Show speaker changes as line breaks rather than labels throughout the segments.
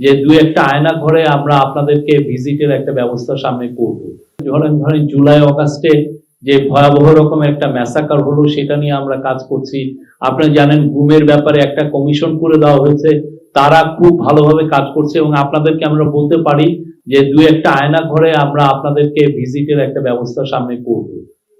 যে দু একটা আয়না ঘরে আমরা আপনাদেরকে ভিজিটের একটা ব্যবস্থা সামনে করব। ধরেন ধরেন জুলাই, অগাস্টে যে ভয়াবহ রকমের একটা ম্যাসাকার হলো, সেটা নিয়ে আমরা কাজ করছি। আপনারা জানেন গুমের ব্যাপারে একটা কমিশন করে দেওয়া হয়েছে। তারা খুব ভালোভাবে কাজ করছে এবং আপনাদেরকে আমরা বলতে পারি যে দু একটা আয়না ঘরে আমরা আপনাদেরকে ভিজিটের একটা ব্যবস্থা সামনে করব।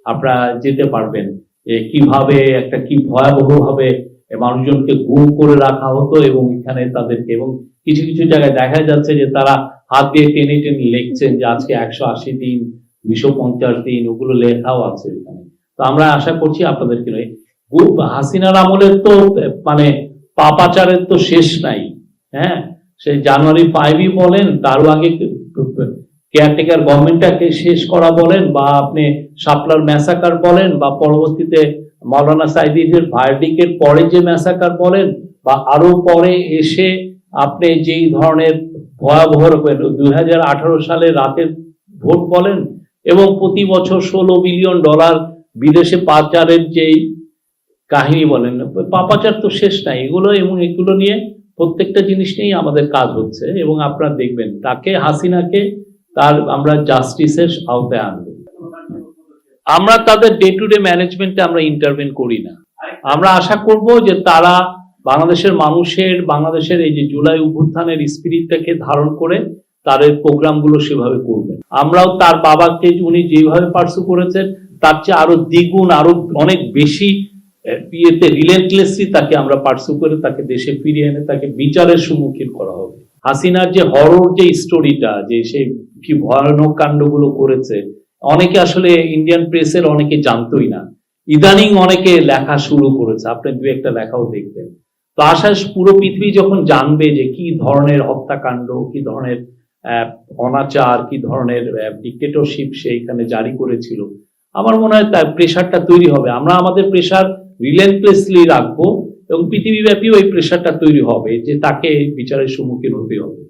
আপনারা যেতে পারবেন যে কীভাবে, একটা কি ভয়াবহ ভাবে মানুষজনকে গুম করে রাখা হতো এবং এখানে তাদেরকে এবং কিছু কিছু জায়গায় দেখা যাচ্ছে যে তারা হাত দিয়ে টেনে টেনে লিখছেন যে আজকে একশো আশি দিন, দুইশো পঞ্চাশ দিন ওগুলো লেখাও আছে এখানে। তো আমরা আশা করছি আপনাদেরকে নয় গু- হাসিনার আমলের তো মানে পাপাচারের তো শেষ নাই হ্যাঁ? সে জানুয়ারি ফাইভই বলেন, তারও আগে কেয়ারটেকার গভর্নমেন্টটাকে শেষ করা বলেন বা আপনি শাপলার ম্যাসাকার বলেন বা পরবর্তীতে মৌলানা সাইদিদের ভার্ডিকের পরে যে ম্যাসাকার বলেন বা আরও পরে এসে আপনি যেই ধরনের ভয়াবহ দুই হাজার আঠারো সালে রাতের ভোট বলেন এবং প্রতি বছর ষোলো বিলিয়ন ডলার বিদেশে পাচারের যেই কাহিনী বলেন, পাপাচার তো শেষ নাই, এগুলো এবং এগুলো নিয়ে প্রত্যেকটা জিনিস নিয়েই আমাদের কাজ হচ্ছে এবং আপনারা দেখবেন, তাকে হাসিনাকে তার আমরা জাস্টিসের আওতায় আনব। আমরা তাদের ডে টু ডে ম্যানেজমেন্টে আমরা ইন্টারভেন করি না। আমরা আশা করব যে তারা বাংলাদেশের মানুষের, বাংলাদেশের এই যে জুলাই অভ্যুত্থানের স্পিরিটটাকে ধারণ করে তাদের প্রোগ্রামগুলো সেভাবে করবেন। আমরাও তার বাবাকে, উনি যেভাবে পার্সু করেছেন, তার চেয়ে আরও দ্বিগুণ, আরও অনেক বেশি ইয়েতে রিলেন্টলেসলি তাকে আমরা পার্সু করে তাকে দেশে ফিরিয়ে এনে তাকে বিচারের সম্মুখীন করা হবে। হাসিনার যে হরর যে স্টোরিটা যে সে কি ভয়ানক কাণ্ডগুলো করেছে, অনেকে আসলে ইন্ডিয়ান প্রেসের অনেকে জানতোই না। ইদানিং অনেকে লেখা শুরু করেছে, আপনি দু একটা লেখাও দেখবেন। তো আশা পুরো পৃথিবী যখন জানবে যে কি ধরনের হত্যাকাণ্ড, কি ধরনের অনাচার, কি ধরনের ডিক্টেটরশিপ সে এখানে জারি করেছিল, আমার মনে হয় তার প্রেশারটা তৈরি হবে। আমরা আমাদের প্রেশার রিলেন্টলেসলি রাখব। এবং পৃথিবীব্যাপীও ওই প্রেশারটা তৈরি হবে যে তাকে বিচারের সম্মুখীন হতে হবে।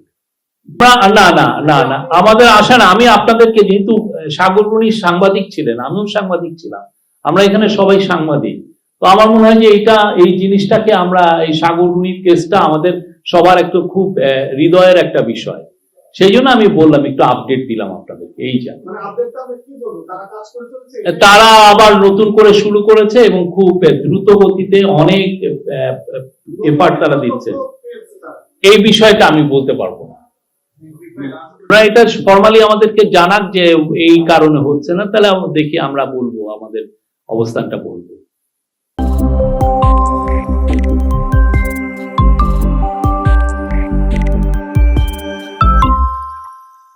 না না না না, আমাদের আশা না, আমি আপনাদেরকে যেহেতু সাগরমণি সাংবাদিক ছিলেন, আমিও সাংবাদিক ছিলাম, আমরা এখানে সবাই সাংবাদিক। তো আমার মনে হয় যে এটা এই জিনিসটাকে আমরা, এই সাগরমণির কেসটা আমাদের সবার একটা খুব হৃদয়ের একটা বিষয়। সেই জন্য আমি বললাম একটু আপডেট দিলাম আপনাদেরকে এই যা।
মানে তারা
আবার নতুন করে শুরু করেছে এবং খুব দ্রুত গতিতে অনেক এফার্ট তারা দিচ্ছে। এই বিষয়টা আমি বলতে পারব না। এটা ফর্মালি আমাদেরকে জানাক যে এই কারণে হচ্ছে না তাহলে দেখি আমরা বলব আমাদের অবস্থানটা বলব।